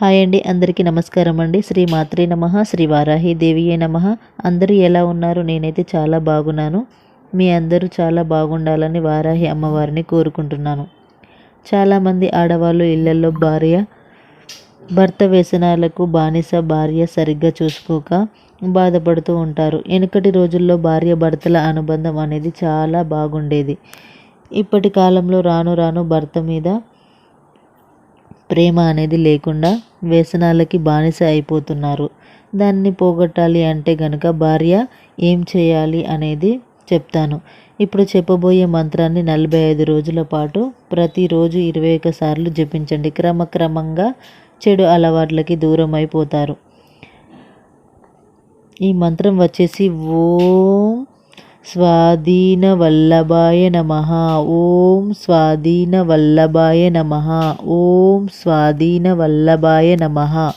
Hi అండి అందరికీ నమస్కారం అండి. శ్రీ మాత్రే నమ శ్రీ వారాహి దేవియే నమ. అందరూ ఎలా ఉన్నారు? నేనైతే చాలా బాగున్నాను. మీ అందరూ చాలా బాగుండాలని వారాహి అమ్మవారిని కోరుకుంటున్నాను. చాలామంది ఆడవాళ్ళు ఇళ్ళలో భార్య భర్త వ్యసనాలకు బానిస భార్య సరిగ్గా చూసుకోక బాధపడుతూ ఉంటారు. వెనుకటి రోజుల్లో భార్య భర్తల అనుబంధం అనేది చాలా బాగుండేది. ఇప్పటి కాలంలో రాను రాను భర్త మీద ప్రేమ అనేది లేకుండా వ్యసనాలకి బానిస అయిపోతున్నారు. దాన్ని పోగొట్టాలి అంటే గనుక భార్య ఏం చేయాలి అనేది చెప్తాను. ఇప్పుడు చెప్పబోయే మంత్రాన్ని నలభై ఐదు రోజుల పాటు ప్రతిరోజు ఇరవై ఒక సార్లు జపించండి. క్రమక్రమంగా చెడు అలవాట్లకి దూరం అయిపోతారు ఈ మంత్రం వచ్చేసి ఓం स्वाधीनवल्लभाय नमः। ॐ स्वाधीनवल्लभाय नमः। ॐ स्वाधीनवल्लभाय नमः।